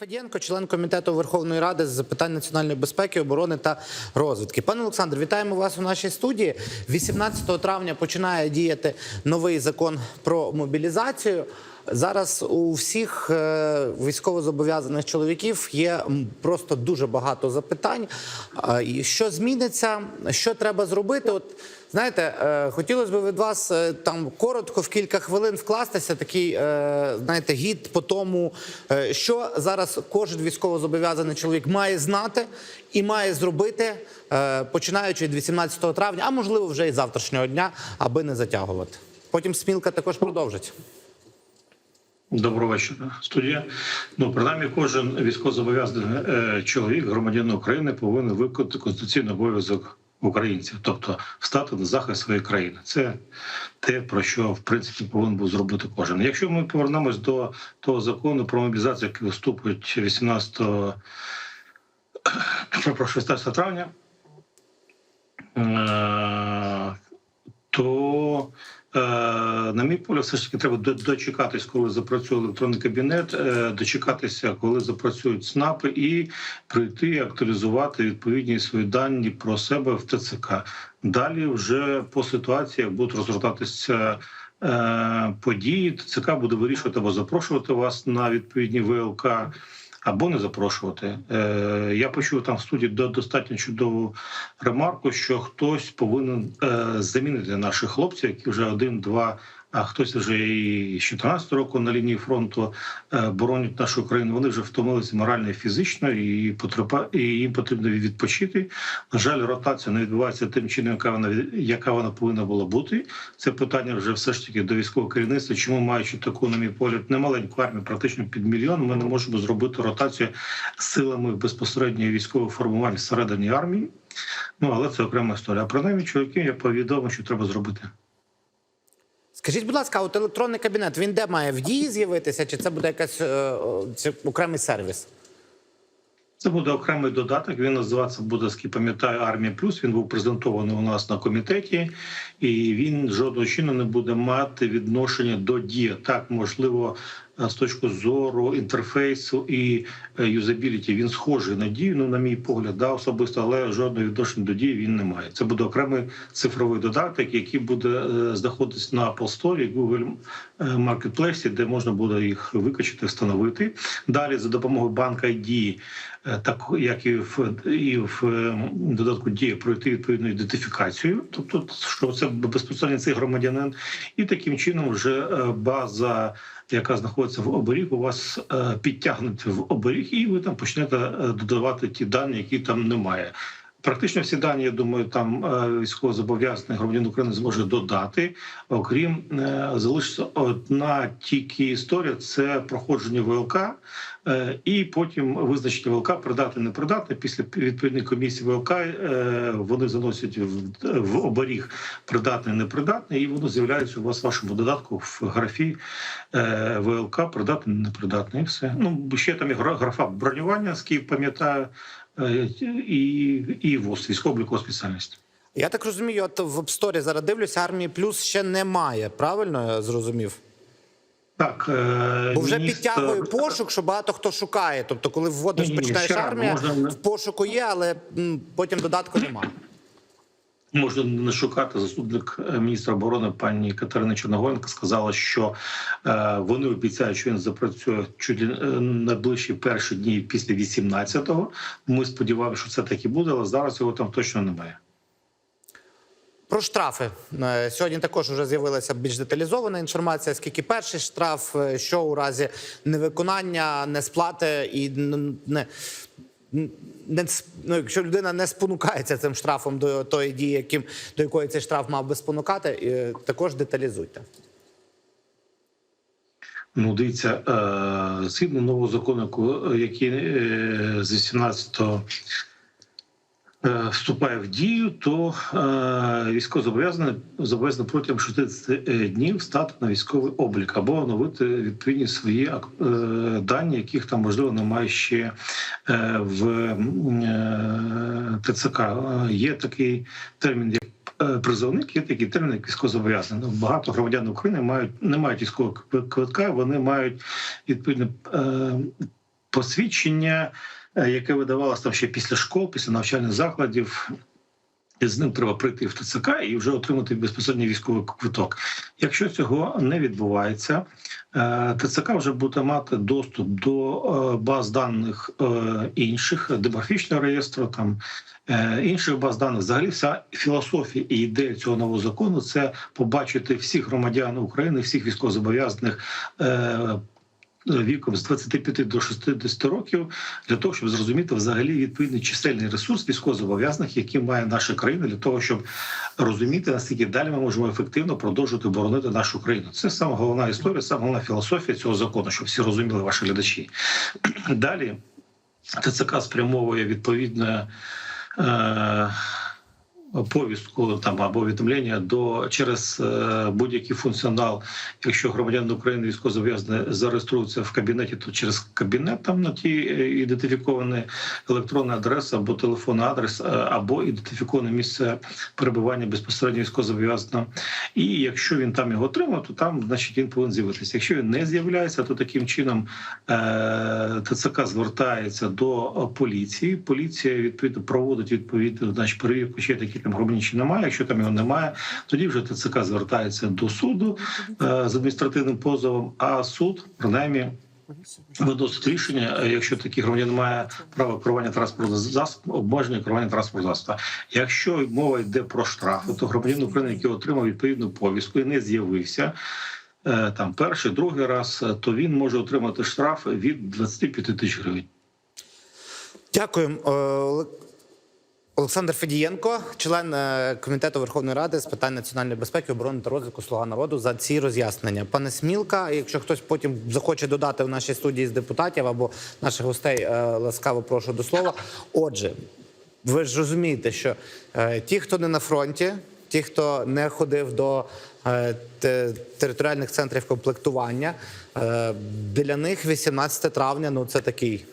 Федієнко, член комітету Верховної Ради з питань національної безпеки, оборони та розвідки. Пане Олександр, вітаємо вас у нашій студії. 18 травня починає діяти новий закон про мобілізацію. Зараз у всіх е, військовозобов'язаних чоловіків є просто дуже багато запитань. Що зміниться, що треба зробити? От знаєте, е, хотілося б від вас е, там коротко в кілька хвилин вкластися. Такий е, знаєте, гід по тому, що зараз кожен військовозобов'язаний чоловік має знати і має зробити, починаючи від 18 травня, а можливо вже і завтрашнього дня, аби не затягувати. Потім смілка також продовжить. Доброго вечора, студія. Ну, принаймні, кожен військовозобов'язаний чоловік, громадянин України, повинен виконати конституційний обов'язок українців, тобто встати на захист своєї країни. Це те, про що в принципі повинен був зробити кожен. Якщо ми повернемось до того закону про мобілізацію, який вступить 18 про 16 травня, е, то на мій погляд, все ж таки треба дочекатись, коли запрацює електронний кабінет, е, дочекатися, коли запрацюють СНАПи, і прийти актуалізувати відповідні свої дані про себе в ТЦК. Далі, вже по ситуації, як будуть розгортатися е, події, ТЦК буде вирішувати або запрошувати вас на відповідні ВЛК. Або не запрошувати. Е, я почув там в студії до- достатньо чудову ремарку, що хтось повинен е, замінити наших хлопців, які вже один-два, а хтось вже і 14 року на лінії фронту е, боронять нашу країну. Вони вже втомилися морально і фізично, і і їм потрібно відпочити. На жаль, ротація не відбувається тим чином, яка вона яка вона повинна була бути. Це питання вже все ж таки до військового керівництва. Чому маючи таку, на мій погляд, немаленьку армію, практично під мільйон, ми не можемо зробити ротацію силами безпосередньо військового формування всередині армії. Ну але це окрема історія. А принаймні, чоловіків я повідомив, що треба зробити. Скажіть, будь ласка, от електронний кабінет він де має в дії з'явитися, чи це буде якась е, е, окремий сервіс? Це буде окремий додаток. Він називатися буде, наскільки пам'ятаю, армія плюс. Він був презентований у нас на комітеті, і він жодного чину не буде мати відношення до дії. Так, можливо, е, з точки зору інтерфейсу і е, юзабіліті він схожий на дію. Ну, на мій погляд, да, особисто, але жодного відношення до дії він не має. Це буде окремий цифровий додаток, який буде е, знаходитись на Apple Store і Google Marketplace, де можна буде їх викачати, встановити. Далі за допомогою банка е, так як і в і в е, додатку дії пройти відповідну ідентифікацію, тобто що це безпосередньо цей громадянин, і таким чином вже е, база. Яка знаходиться в оберіг, у вас е, підтягнуть в оберіг, і ви там почнете е, додавати ті дані, які там немає. Практично всі дані, я думаю, там е, військовозобов'язаний громадянин України зможе додати. Окрім е, залишиться одна тільки історія: це проходження ВЛК, е, і потім визначення ВЛК придатне, не придатне. Після відповідної комісії ВЛК вони заносять в, оберіг придатне, непридатне, і воно з'являється у вас в вашому додатку в графі ВЛК придатне, непридатне, і все. Ну ще там гра- графа бронювання, скільки пам'ятаю. Е, і, і ВОЗ, військово-облікова спеціальність. Я так розумію, от в обсторі зараз дивлюся, армії плюс ще немає. Правильно я зрозумів? Так, е, Бо вже міністр- підтягує пошук, що багато хто шукає. Тобто, коли вводиш, ще армія, можна- в пошуку є, але потім додатку немає. Можна не шукати заступник е, міністра оборони пані Катерина Чорногоренко сказала, що е, вони обіцяють, що він запрацює чуть е, найближчі перші дні після 18-го. Ми сподіваємося, що це так і буде, але зараз його там точно немає. Про штрафи сьогодні також вже з'явилася більш деталізована інформація. Скільки перший штраф, що у разі невиконання, несплати і не. Не, ну, якщо людина не спонукається цим штрафом до тої дії, яким до якої цей штраф мав би спонукати, е, також деталізуйте. Ну, дивіться, е, згідно нового закону, який е, з 18-го е, вступає в дію, то е, військовозобов'язаний зобов'язаний протягом 60 днів стати на військовий облік або оновити відповідні свої е, дані, яких там можливо немає ще е, в е, ТЦК. Е, Є такий термін, як е, призовник, є такий термін, як військовозобов'язаний. Ну, Багато громадян України мають не мають військового квитка, вони мають відповідно. е, посвідчення, е, яке видавалося там ще після школ, після навчальних закладів. І з ним треба прийти в ТЦК і вже отримати безпосередньо військовий квиток. Якщо цього не відбувається, е, ТЦК вже буде мати доступ до е, баз даних е, інших демографічного реєстру, там е, інших баз даних. Взагалі, вся філософія і ідея цього нового закону це побачити всіх громадян України, всіх військовозобов'язаних. Віком з 25 до 60 років для того, щоб зрозуміти взагалі відповідний чисельний ресурс військовозобов'язаних, який має наша країна, для того, щоб розуміти наскільки далі ми можемо ефективно продовжувати боронити нашу країну. Це саме головна історія, саме головна філософія цього закону, щоб всі розуміли ваші глядачі. Далі ТЦК спрямовує відповідне. Е- Повістку там або повідомлення до через е, будь-який функціонал, якщо громадяни України військовозобов'язані зареєструються в кабінеті, то через кабінет там на ті е, ідентифіковані електронна адреса або телефонний адрес, е, або ідентифіковане місце перебування безпосередньо військовозобов'язаного. І якщо він там його отримав, то там значить він повинен з'явитися. Якщо він не з'являється, то таким чином ТЦК звертається до поліції. Поліція відповідно проводить відповідну значить, перевірку, є такі там громадяни, чи немає. Якщо там його немає, тоді вже ТЦК звертається до суду е, з адміністративним позовом. А суд принаймні виносить рішення, е, якщо такий громадянин має право керування транспортного засобу, обмеження керування транспортного засобу. Якщо мова йде про штрафи, то громадянин України, який отримав відповідну повістку і не з'явився. е, Там перший, другий раз, е, то він може отримати штраф від 25 тисяч гривень. Дякую. Оле- Олександр Федієнко, член е, комітету Верховної Ради з питань національної безпеки, оборони та розвитку Слуга народу за ці роз'яснення. Пане Смілка, якщо хтось потім захоче додати в нашій студії з депутатів або наших гостей, е, ласкаво прошу до слова. Отже, ви ж розумієте, що е, ті, хто не на фронті, ті, хто не ходив до територіальних центрів комплектування, для них 18 травня ну це такий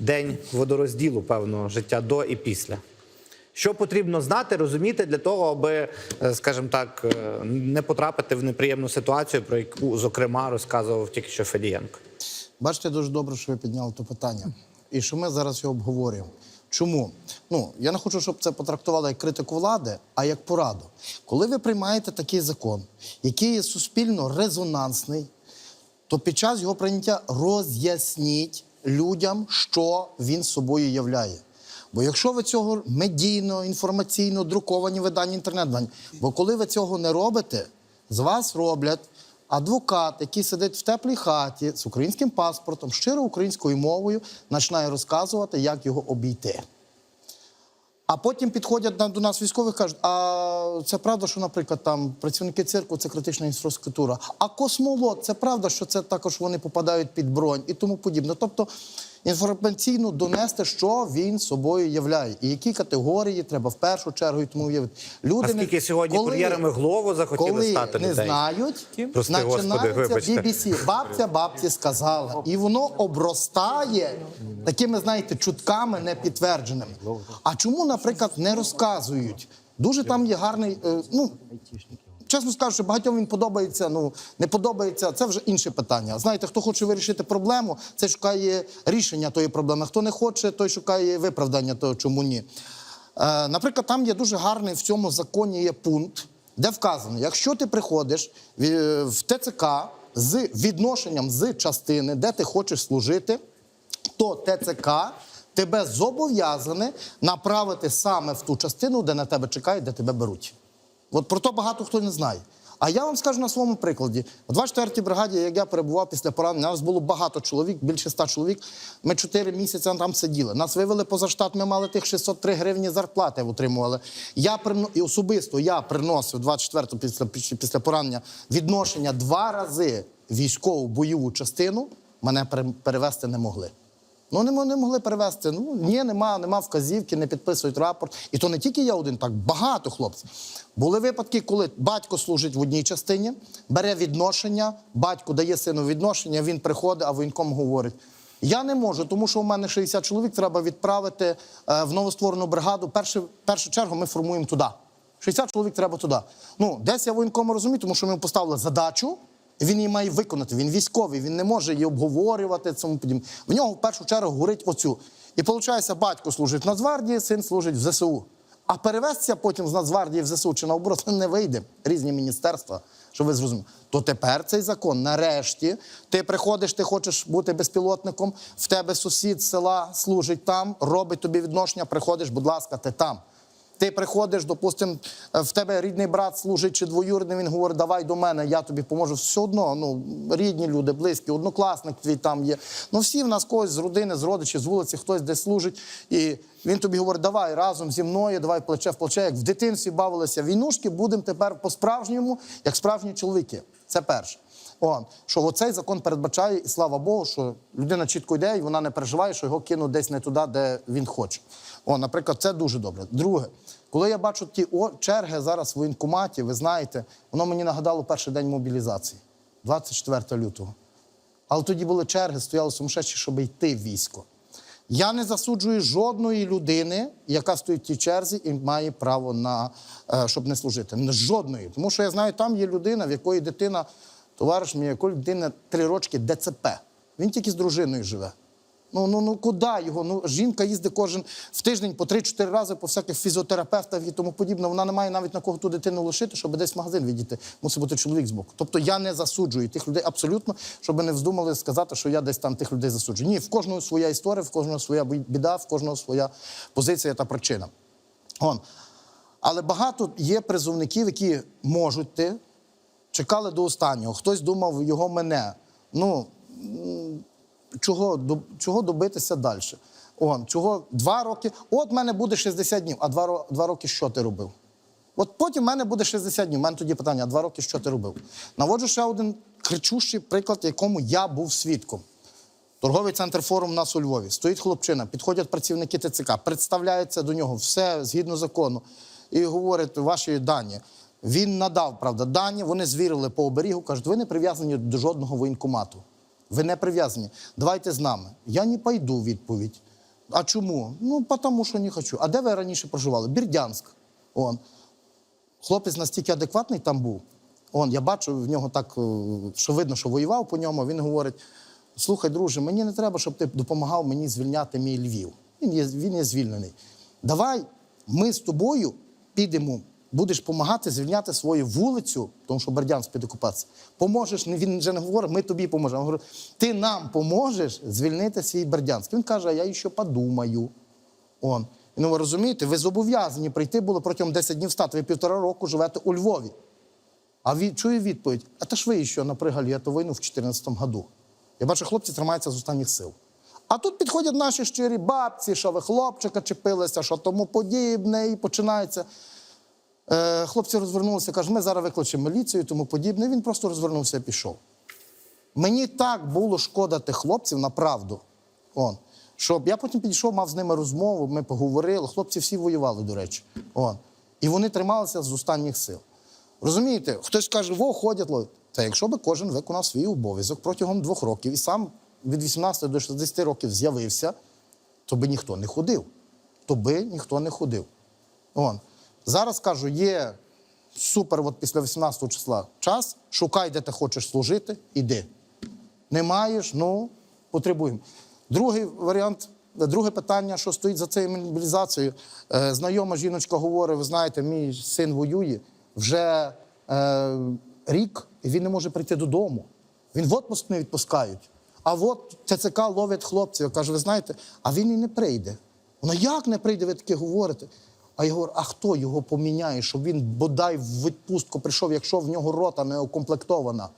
день водорозділу певного життя до і після. Що потрібно знати, розуміти для того, аби, е, скажімо так, е, не потрапити в неприємну ситуацію, про яку, зокрема, розказував тільки що Федієнко. Бачите, дуже добре, що ви підняли це питання. І що ми зараз його обговорюємо. Чому? Ну, я не хочу, щоб це потрактували як критику влади, а як пораду. Коли ви приймаєте такий закон, який є суспільно резонансний, то під час його прийняття роз'ясніть людям, що він собою являє. Бо якщо ви цього медійно, інформаційно, друковані видання, інтернет-видання, бо коли ви цього не робите, з вас роблять адвокат, який сидить в теплій хаті з українським паспортом, щиро українською мовою, починає розказувати, як його обійти. А потім підходять до нас військових, кажуть, а це правда, що, наприклад, там працівники цирку це критична інфраструктура. А космолот, це правда, що це також вони попадають під бронь і тому подібне. Тобто інформаційно донести, що він собою являє, і які категорії треба в першу чергу тому виявити. Люди А скільки сьогодні кур'єрами Глову захотіли коли стати не людей? знають, Прости, Господи, починається вибачте. BBC. Бабця бабці сказала. І воно обростає такими, знаєте, чутками непідтвердженими. А чому, наприклад, не розказують? Дуже там є гарний. е, ну, Чесно скажу, що багатьом він подобається, ну не подобається. Це вже інше питання. Знаєте, хто хоче вирішити проблему, це шукає рішення тої проблеми. Хто не хоче, той шукає виправдання того, чому ні. Е, наприклад, там є дуже гарний в цьому законі є пункт, де вказано, якщо ти приходиш в- в ТЦК з відношенням з частини, де ти хочеш служити, то ТЦК тебе зобов'язане направити саме в ту частину, де на тебе чекають, де тебе беруть. От про то багато хто не знає. А я вам скажу на своєму прикладі. У 24-й бригаді, як я перебував після поранення, нас було багато чоловік, більше ста чоловік. Ми 4 місяці там сиділи. Нас вивели поза штат, ми мали тих 603 гривні зарплати отримували. Я прино... і особисто я приносив 24-го після, після поранення відношення два рази військову бойову частину. Мене пере- перевести не могли. Ну, не, не могли перевести. Ну ні, нема, нема вказівки, не підписують рапорт. І то не тільки я один, так багато хлопців. Були випадки, коли батько служить в одній частині, бере відношення, батько дає сину відношення, він приходить, а воєнком говорить. Я не можу, тому що у мене 60 чоловік треба відправити е, в новостворену бригаду. Перше, першу чергу ми формуємо туди. 60 чоловік треба туди. Ну, десь я воєнкому розумію, тому що ми поставили задачу, він її має виконати. Він військовий, він не може її обговорювати. Цьому подібне. В нього в першу чергу горить оцю. І виходить, батько служить в Нацгвардії, син служить в ЗСУ. А перевестися потім з Нацгвардії в ЗСУ чи наоборот не вийде. Різні міністерства, щоб ви зрозуміли. То тепер цей закон, нарешті, ти приходиш, ти хочеш бути безпілотником, в тебе сусід села служить там, робить тобі відношення, приходиш, будь ласка, ти там. Ти приходиш, допустим, в тебе рідний брат служить чи двоюрідний, він говорить, давай до мене, я тобі поможу. Все одно, ну, рідні люди, близькі, однокласник твій там є. Ну, всі в нас когось з родини, з родичів, з вулиці, хтось десь служить. І він тобі говорить, давай разом зі мною, давай плече в плече, як в дитинстві бавилися війнушки, будемо тепер по-справжньому, як справжні чоловіки. Це перше. Он, що оцей закон передбачає, і слава Богу, що людина чітко йде, і вона не переживає, що його кинуть десь не туди, де він хоче. О, наприклад, це дуже добре. Друге, коли я бачу ті о, черги зараз в воєнкоматі, ви знаєте, воно мені нагадало перший день мобілізації, 24 лютого. Але тоді були черги, стояли сумасшедші, щоб йти в військо. Я не засуджую жодної людини, яка стоїть в тій черзі і має право на е, щоб не служити. Жодної. Тому що я знаю, там є людина, в якої дитина, товариш мій, якої дитина три рочки ДЦП. Він тільки з дружиною живе. Ну, ну, ну куди його? Ну, жінка їздить кожен в тиждень по 3-4 рази по всяких фізіотерапевтах і тому подібне. Вона не має навіть на кого ту дитину лишити, щоб десь в магазин відійти. Мусить бути чоловік з боку. Тобто я не засуджую тих людей абсолютно, щоб не вздумали сказати, що я десь там тих людей засуджую. Ні, в кожного своя історія, в кожного своя біда, в кожного своя позиція та причина. Он. Але багато є призовників, які можуть ти, чекали до останнього. Хтось думав його мене. Ну, чого, чого добитися далі? Он, чого два роки. От в мене буде 60 днів, а два, два роки що ти робив? От потім в мене буде 60 днів. У мене тоді питання: а два роки що ти робив? Наводжу ще один кричущий приклад, якому я був свідком. Торговий центр форум у нас у Львові. Стоїть хлопчина, підходять працівники ТЦК, представляється до нього все згідно закону і говорять ваші дані. Він надав, правда, дані, вони звірили по оберігу, кажуть, ви не прив'язані до жодного воєнкомату. Ви не прив'язані. Давайте з нами. Я не пойду відповідь. А чому? Ну, тому що не хочу. А де ви раніше проживали? Бірдянськ. Он. Хлопець настільки адекватний там був. Он, я бачу в нього так, е, що видно, що воював по ньому. Він говорить: слухай, друже, мені не треба, щоб ти допомагав мені звільняти мій Львів. Він є, він є звільнений. Давай ми з тобою підемо, будеш допомагати звільняти свою вулицю, тому що Бердянськ під окупацією. Поможеш, він вже не говорить, ми тобі поможемо. Говорить, ти нам поможеш звільнити свій Бердянськ. Він каже, а я ще подумаю. Он. Ну, ви розумієте, ви зобов'язані прийти було протягом 10 днів стати. Ви півтора року живете у Львові. А від, чую відповідь: а та ж ви ще напрягали эту війну в 2014 году. Я бачу, хлопці тримаються з останніх сил. А тут підходять наші щирі бабці, що ви хлопчика чепилися, що тому подібне, і починається. Е, хлопці розвернулися, кажуть, ми зараз викличемо міліцію і тому подібне. Він просто розвернувся і пішов. Мені так було шкода тих хлопців на правду. Щоб я потім підійшов, мав з ними розмову, ми поговорили. Хлопці всі воювали, до речі. Он. І вони трималися з останніх сил. Розумієте, хтось каже, во, ходять. Та якщо би кожен виконав свій обов'язок протягом двох років і сам від 18 до 60 років з'явився, то би ніхто не ходив. То би ніхто не ходив. Он. Зараз кажу, є супер, от після 18 числа час, шукай, де ти хочеш служити, іди. Не маєш, ну потребуємо. Другий варіант, друге питання, що стоїть за цією мобілізацією. Е, знайома жіночка говорить: ви знаєте, мій син воює вже е, рік, і він не може прийти додому. Він в отпуск не відпускають. А от ТЦК ловить хлопців. Я кажу, ви знаєте, а він і не прийде. Вона як не прийде, ви таке говорите? А я говорю, а хто його поміняє, щоб він бодай в відпустку прийшов, якщо в нього рота не укомплектована?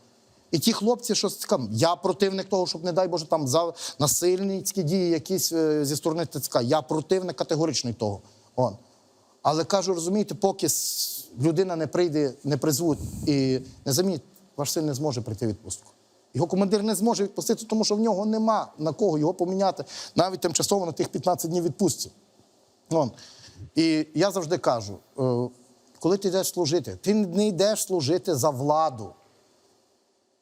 І ті хлопці, що скажімо, я противник того, щоб, не дай Боже, там за насильницькі дії якісь е, зі сторони ТЦК. Я противник категоричний того. Он. Але кажу, розумієте, поки людина не прийде, не призвуть і не замінить, ваш син не зможе прийти в відпустку. Його командир не зможе відпустити, тому що в нього нема на кого його поміняти навіть тимчасово на тих 15 днів відпустці. І я завжди кажу: е, коли ти йдеш служити, ти не йдеш служити за владу.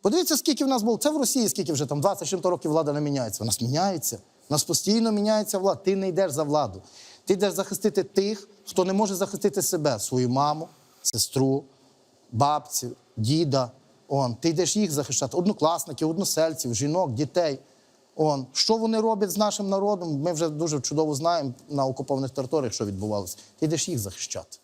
Подивіться, скільки в нас було. Це в Росії, скільки вже там 20 чим-то років влада не міняється. Нас міняється. У нас постійно міняється влада. Ти не йдеш за владу. Ти йдеш захистити тих, хто не може захистити себе, свою маму, сестру, бабцю, діда. Он, ти йдеш їх захищати, однокласників, односельців, жінок, дітей. Он, що вони роблять з нашим народом, ми вже дуже чудово знаємо на окупованих територіях, що відбувалося. Ти йдеш їх захищати.